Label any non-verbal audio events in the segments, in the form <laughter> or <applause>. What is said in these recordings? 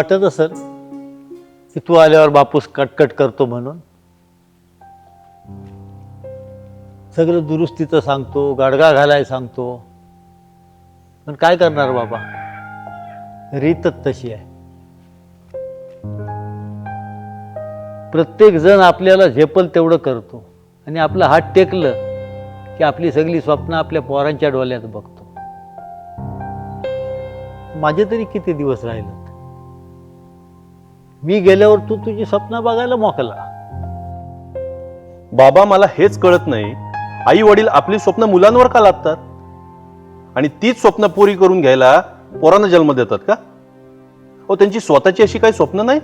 वाटत असेल की तू आल्यावर बापूस कटकट करतो म्हणून. सगळं दुरुस्तीचं सांगतो गाडगा घालाय सांगतो. पण काय करणार बाबा? रीतच तशी आहे. प्रत्येक जण आपल्याला झेपल तेवढं करतो. आणि आपलं हात टेकलं की आपली सगळी स्वप्न आपल्या पोरांच्या डोळ्यात बघतो. माझे तरी किती दिवस राहिलं? मी गेल्यावर तू तुझी स्वप्न बघायला मोकला. बाबा मला हेच कळत नाही. आई वडील आपली स्वप्न मुलांवर का लादतात? आणि तीच स्वप्न पुरी करून घ्यायला पोरांना जन्म देतात का? हो त्यांची स्वतःची अशी काही स्वप्न नाही?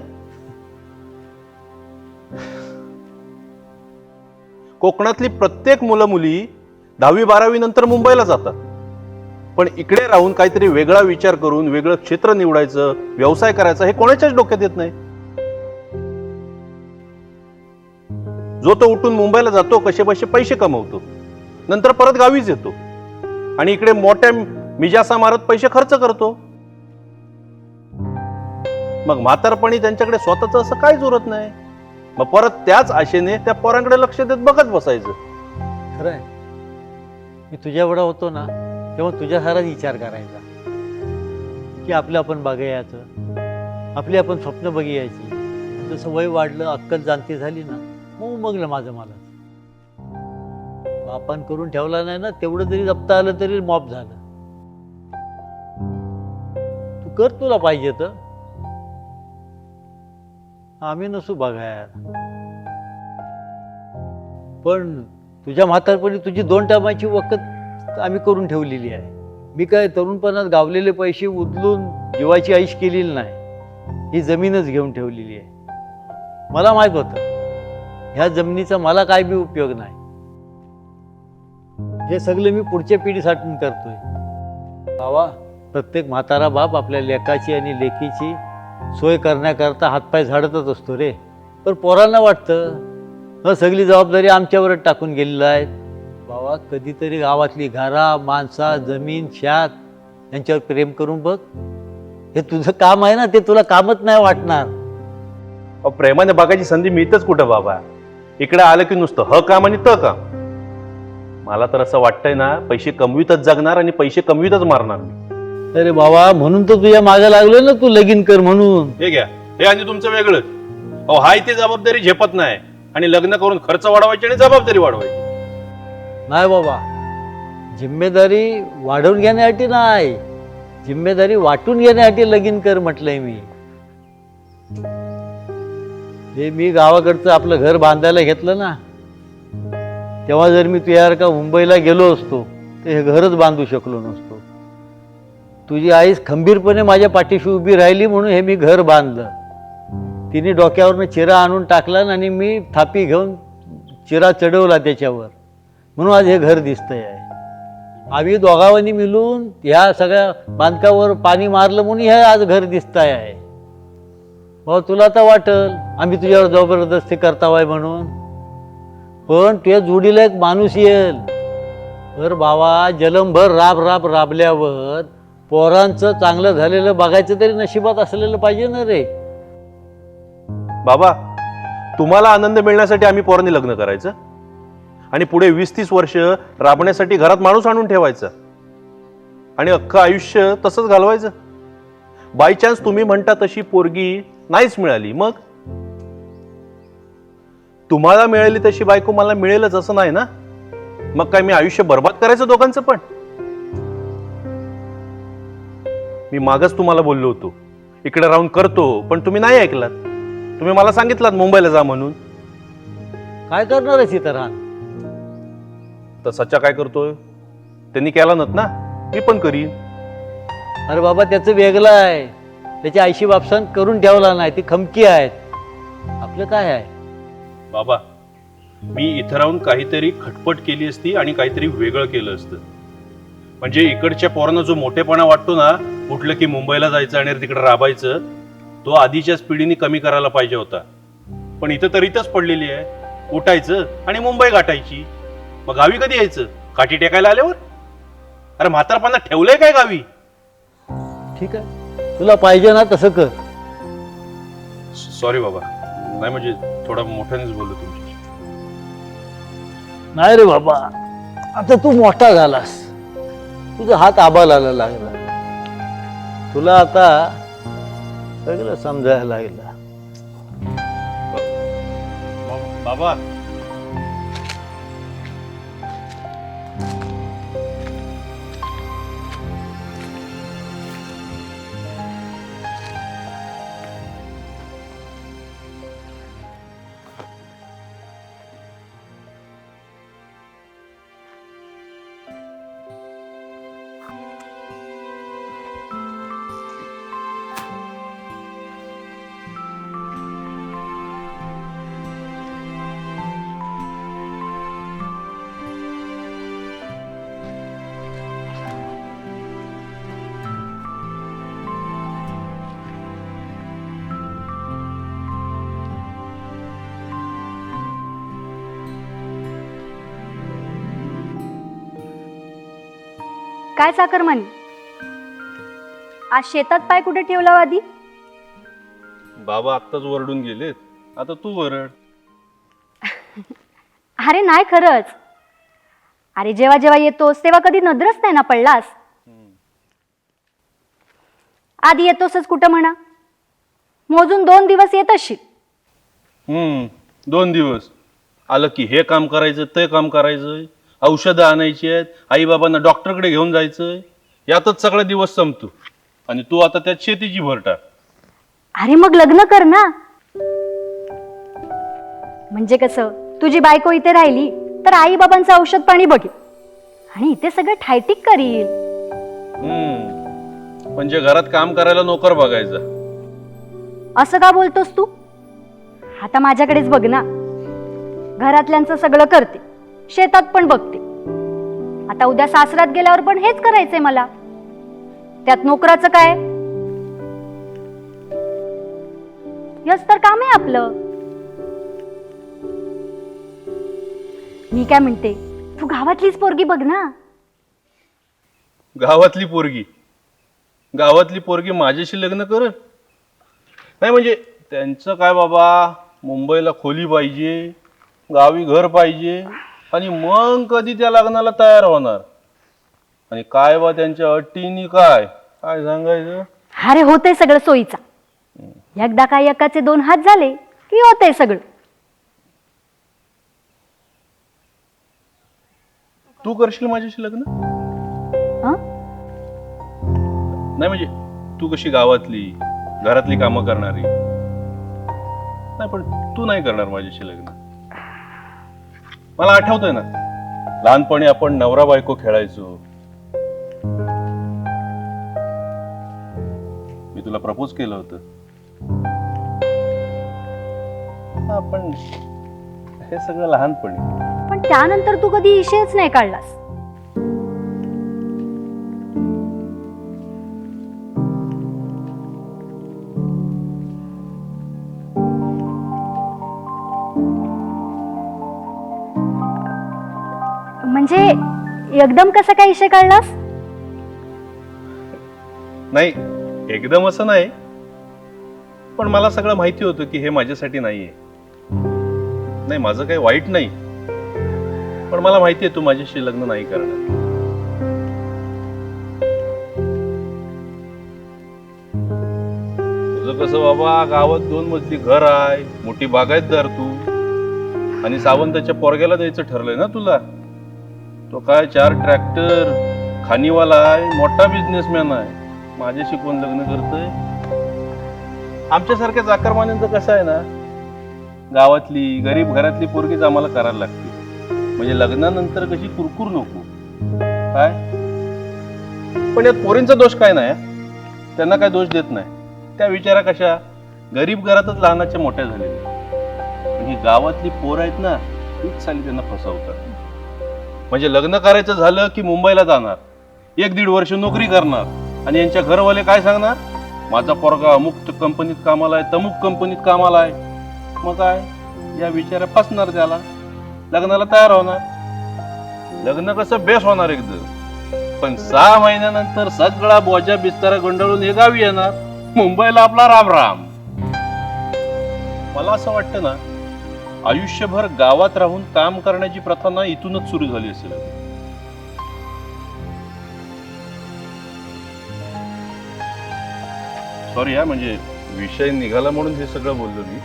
कोकणातली प्रत्येक मुलं मुली दहावी बारावी नंतर मुंबईला जातात. पण इकडे राहून काहीतरी वेगळा विचार करून वेगळं क्षेत्र निवडायचं व्यवसाय करायचा हे कोणाच्याच डोक्यात येत नाही. जो तो उठून मुंबईला जातो कसे बसे पैसे कमवतो. नंतर परत गावीच येतो. आणि इकडे मोठ्या मिजासा मारत पैसे खर्च करतो. मग म्हातारपणी त्यांच्याकडे स्वतःच असं काहीच उरत नाही? मग परत त्याच आशेने त्या पोरांकडे लक्ष देत बघत बसायचं. खरंय. मी तुझ्या एवढा होतो ना तेव्हा तुझ्यासाराच विचार करायचा. की आपलं आपण बघायचं. आपली आपण स्वप्न बघायची. जसं वय वाढलं अक्कल जाणती झाली ना मग उमगलं माझं मला बापान करून ठेवला नाही ना तेवढं जरी जपता आलं तरी मॉप झालं. तू कर तुला पाहिजे तर. आम्ही नसू बघायला. पण तुझ्या म्हातारपणी तुझी दोन टायमाची वखत आम्ही करून ठेवलेली आहे. मी काय तरुणपणात गावलेले पैसे उचलून जीवाची आईश केलेली नाही. ही जमीनच घेऊन ठेवलेली आहे. मला माहीत होतं. ह्या जमिनीचा मला काय बी उपयोग नाही. हे सगळं मी पुढच्या पिढीसाठी करतोय. बाबा. प्रत्येक म्हातारा बाप आपल्या लेकाची आणि लेकीची सोय करण्याकरता हातपाय झाडतच असतो रे. पण पोरांना वाटतं ह सगळी जबाबदारी आमच्यावरच टाकून गेलेलं आहे बाबा कधीतरी गावातली घरा माणसा जमीन शात यांच्यावर प्रेम करून बघ. हे तुझं काम आहे ना ते तुला कामच नाही वाटणार. प्रेमाने बघायची संधी मिळतच कुठं बाबा? इकडे आलं की नुसतं ह काम आणि त काम. मला तर असं वाटतंय ना पैसे कमवीतच जगणार आणि पैसे कमवीतच मारणार मी. अरे बाबा म्हणून तर तुझ्या मागे लागलो ना तू लगीन कर म्हणून. हे घ्या हे आणि तुमचं वेगळंच अहो हाय ती जबाबदारी झेपत नाही आणि लग्न करून खर्च वाढवायची आणि जबाबदारी वाढवायची. नाही बाबा जिम्मेदारी वाढवून घेण्यासाठी नाही. जिम्मेदारी वाटून घेण्यासाठी लगीन कर म्हटलंय मी. हे मी गावाकडचं आपलं घर बांधायला घेतलं ना तेव्हा जर मी तुझ्यासारखा मुंबईला गेलो असतो तर हे घरच बांधू शकलो नसतो. तुझी आईस खंबीरपणे माझ्या पाठीशी उभी राहिली म्हणून हे मी घर बांधलं. तिने डोक्यावरनं चिरा आणून टाकला आणि मी थापी घेऊन चिरा चढवला त्याच्यावर. म्हणून आज हे घर दिसतंय. आहे आम्ही दोघांनी मिळून ह्या सगळ्या बांधकावर पाणी मारलं म्हणून हे आज घर दिसतंय. आहे भाऊ तुला तर वाटल आम्ही तुझ्यावर जबरदस्ती करतावाय म्हणून. पण तुझ्या जोडीला एक माणूस येईल तर बाबा जलमभर राब राब राबल्यावर पोरांचं चांगलं झालेलं बघायचं तरी नशिबात असलेलं पाहिजे ना रे. बाबा तुम्हाला आनंद मिळण्यासाठी आम्ही पोरांनी लग्न करायचं. आणि पुढे वीस तीस वर्ष राबण्यासाठी घरात माणूस आणून ठेवायचा. आणि अख्खं आयुष्य तसंच घालवायचं. बाय चान्स तुम्ही म्हणता तशी पोरगी नाहीच मिळाली. मग? तुम्हाला मिळाली तशी बायको मला मिळेलच असं नाही ना? मग काय मी आयुष्य बर्बाद करायचं दोघांचं पण? मी मागच तुम्हाला बोललो होतो. इकडे राहून करतो पण तुम्ही नाही ऐकलात. तुम्ही मला सांगितलात मुंबईला जा म्हणून. काय करणार आहे सीताराम तर सच्चा काय करतोय? त्यांनी केला नत ना? मी पण करीन. अरे बाबा त्याचं वेगळं आहे. त्याची आईशी बापसान करून ठेवला नाही ती खमकी आहेत. आपलं काय आहे? बाबा मी इथं राहून काहीतरी खटपट केली असती आणि काहीतरी वेगळं केलं असतं. म्हणजे इकडच्या पोरांना जो मोठेपणा वाटतो ना उठलं की मुंबईला जायचं आणि तिकडे राबायचं तो आधीच्याच पिढीने कमी करायला पाहिजे होता. पण इथं तर इथंच पडलेली आहे. उठायचं आणि मुंबई गाठायची. मग गावी कधी यायचं? काठी टेकायला आल्यावर? अरे म्हातारपणा ठेवलंय काय गावी? ठीक आहे. तुला पाहिजे ना तसं कर. सॉरी बाबा. नाही म्हणजे थोडा मोठ्यानेच बोललो तुमच्याशी. नाही रे बाबा. आता तू मोठा झालास. तुझा हात आबाला लागला. तुला आता सगळं समजायला लागलं. बाबा काय चाकरमानी आज शेतात पाय कुठे ठेवला आधी? बाबा आत्ताच वरडून गेलेत. आता तू वरड. <laughs> अरे नाही खरंच. अरे जेव्हा जेव्हा येतोस तेव्हा कधी नजरच नाही ना पडलास? आधी येतोसच कुठं म्हणा? मोजून दोन दिवस येत असशील हम्म दोन दिवस. आलं की हे काम करायचं ते काम करायचं. औषधं आणायची आहेत. आईबाबांना डॉक्टरकडे घेऊन जायचं यातच सगळा दिवस संपतो. आणि तू आता त्यात शेतीची भर टाक. अरे मग लग्न कर ना. म्हणजे कसं? तुझी बायको इथे राहिली तर आई बाबांचं औषध पाणी बघेल आणि इथे सगळं ठायटिक करील. हम्म. म्हणजे घरात काम करायला नोकर बघायचा. असं का बोलतोस तू? आता माझ्याकडेच बघ ना. घरातल्यांचं सगळं करते. शेतात पण बघते. आता उद्या सासरात गेल्यावर पण हेच करायचंय मला. त्यात नोकराचं काय? यस तर काम आहे आपलं. मी काय म्हणते तू गावातलीच पोरगी बघ ना. गावातली पोरगी? गावातली पोरगी माझ्याशी लग्न कर. नाही म्हणजे त्यांचं काय बाबा मुंबईला खोली पाहिजे गावी घर पाहिजे. आणि मग कधी त्या लग्नाला तयार होणार? आणि काय बा त्यांच्या अटीनी काय? काय सांगायचं? अरे होतंय सगळं सोयीचा. एकदा काय एकाचे दोन हात झाले की होतंय सगळं. तू करशील माझ्याशी लग्न? हं? नाही म्हणजे तू कशी गावातली घरातली कामं करणारी? नाही पण तू नाही करणार माझ्याशी लग्न. मला आठवतंय ना लहानपणी आपण नवरा बायको खेळायचो. मी तुला प्रपोज केलं होतं. आपण हे सगळं लहानपणी. पण त्यानंतर तू कधी इशेच नाही काढलास. म्हणजे एकदम कसं काय विषय कळलास नाही एकदम असं नाही. पण मला सगळं माहिती होतं की हे माझ्यासाठी नाहीये. नाही माझं काही वाईट नाही. पण मला माहिती आहे तू माझ्याशी लग्न नाही करणार. तुझं कसं बाबा गावात दोन मजली घर आहे मोठी बागायतदार तू. आणि सावंताच्या पोरग्याला द्यायचं ठरलंय ना तुला? तो काय चार ट्रॅक्टर खानीवाला आहे मोठा बिझनेसमॅन आहे. माझ्याशी कोण लग्न करतंय. आमच्यासारख्या चाकरमान्यांचं कसं आहे ना गावातली गरीब घरातली पोरगीच आम्हाला करायला लागते. म्हणजे लग्नानंतर कशी कुरकुर नको. काय? पण यात पोरींचा दोष काय नाही त्यांना काय दोष देत नाही. त्या विचारा कशा गरीब घरातच लहानाच्या मोठ्या झालेल्या. पण ही गावातली पोरं आहेत ना तीच साली त्यांना फसवतात. म्हणजे लग्न करायचं झालं की मुंबईला जाणार. एक दीड वर्ष नोकरी करणार. आणि यांच्या घरवाले काय सांगणार? माझा पोरगा अमुक कंपनीत कामाला आहे तमुक कंपनीत कामाला आहे. मग काय? या विचारा फसणार त्याला. लग्नाला तयार होणार. लग्न कसं बेस होणार एकदम पण सहा महिन्यानंतर सगळा बोजा बिस्तारा गोंधळून हे गावी येणार. मुंबईला आपला राम राम मला असं वाटतं ना आयुष्यभर गावात राहून काम करण्याची प्रथा ना इथूनच सुरू झाली असेल. सॉरी हा म्हणजे विषय निघाला म्हणून हे सगळं बोललो मी.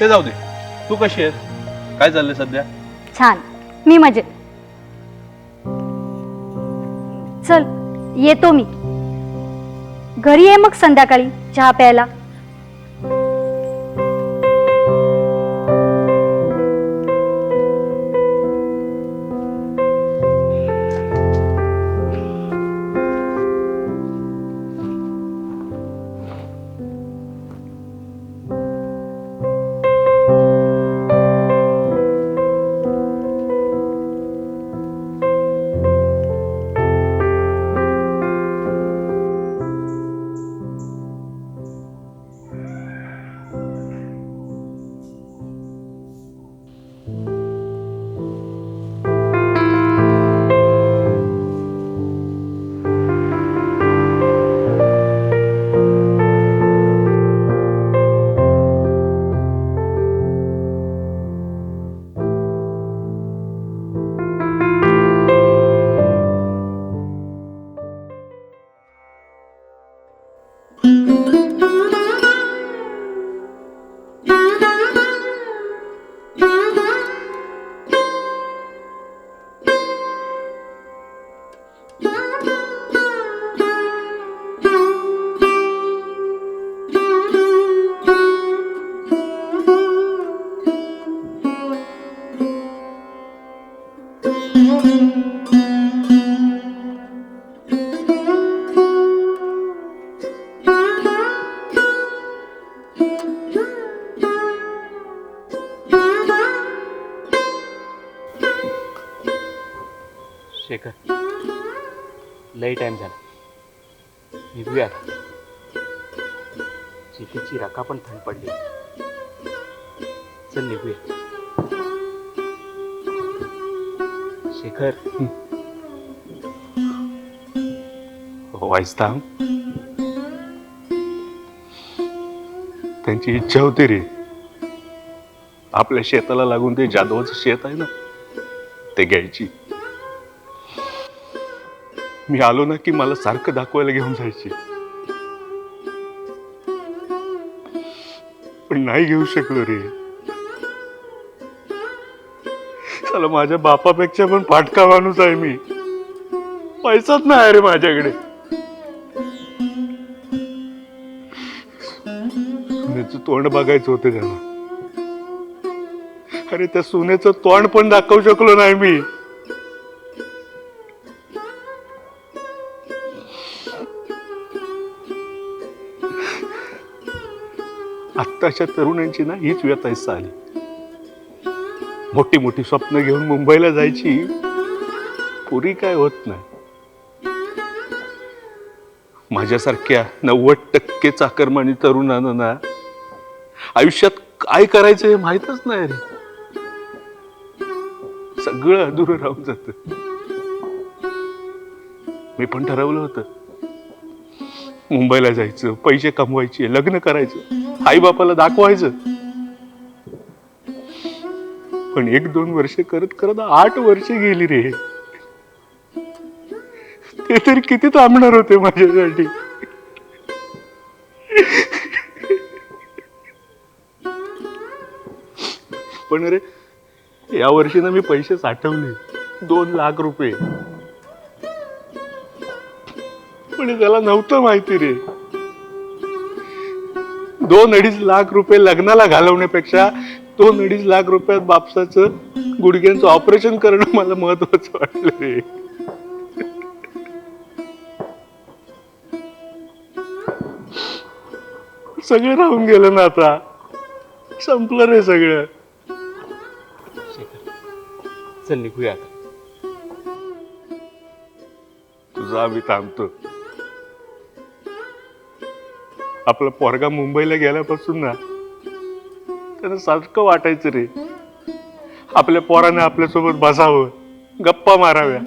ते जाऊ दे. तू कशी आहेस? काय चाललंय सध्या? छान. मी मजेत. चल येतो मी. घरी ये मग संध्याकाळी चहा प्यायला. शेखर. लई टाइम झाला. निघूया आता. रका पण थंड पडली. चल निघूया. शेखर. हो, वाईस्ताम त्यांची इच्छा होती रे. आपल्या शेताला लागून ते जाधवाचं शेत आहे ना ते घ्यायची. मी आलो ना की मला सारखं दाखवायला घेऊन जायची. पण नाही घेऊ शकलो रे. चला माझ्या बापापेक्षा पण फाटका माणूस आहे मी. पैसाच नाही रे माझ्याकडे. सुनेचं तोंड बघायचं होतं त्याला अरे त्या सुनेचं तोंड पण दाखवू शकलो नाही मी. अशा तरुणांची ना हीच व्यथा आली मोठी मोठी स्वप्न घेऊन मुंबईला जायची पुरी काय होत नाही. माझ्यासारख्या नव्वद टक्के चाकरमानी तरुणांना ना आयुष्यात काय करायचं हे माहीतच नाही रे. सगळं अधुरं राहून जात. मी पण ठरवलं होतं. मुंबईला जायचं पैसे कमवायचे लग्न करायचं. आई बापाला दाखवायचं. पण एक दोन वर्ष करत करत आठ वर्ष गेली रे. ते तरी किती थांबणार होते माझ्यासाठी. पण रे या वर्षी ना मी पैसे साठवले. दोन लाख रुपये. पण त्याला नव्हतं माहिती रे. दोन अडीच लाख रुपये लग्नाला घालवण्यापेक्षा दोन अडीच लाख रुपयात बापसाचं गुडघ्यांचं ऑपरेशन करणं मला महत्वाचं वाटलं रे. सगळं राहून गेलं ना आता. संपलं रे सगळं. चल निघूया आता. तुझा आम्ही थांबतो. आपला पोरगा मुंबईला गेल्यापासून ना त्यांना सारखं वाटायचं रे. आपल्या पोराने आपल्यासोबत बसावं गप्पा माराव्या.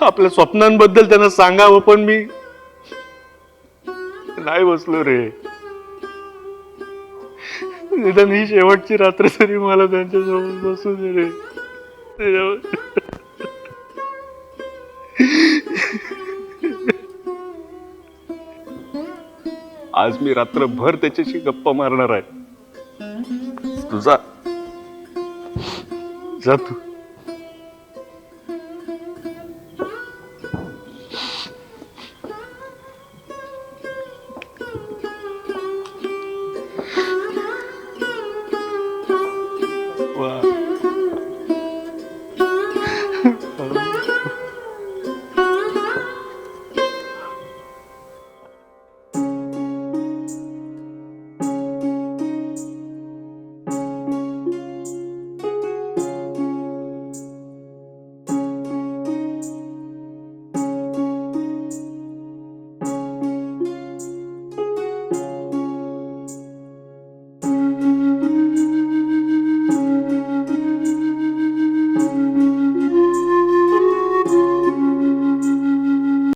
आपल्या स्वप्नांबद्दल त्यांना सांगावं पण मी नाही बसलो रे. निदान ही शेवटची रात्र तरी मला त्यांच्यासोबत बसू दे रे. आज मी रात्रभर त्याच्याशी गप्पा मारणार आहे. तुझा जा तू.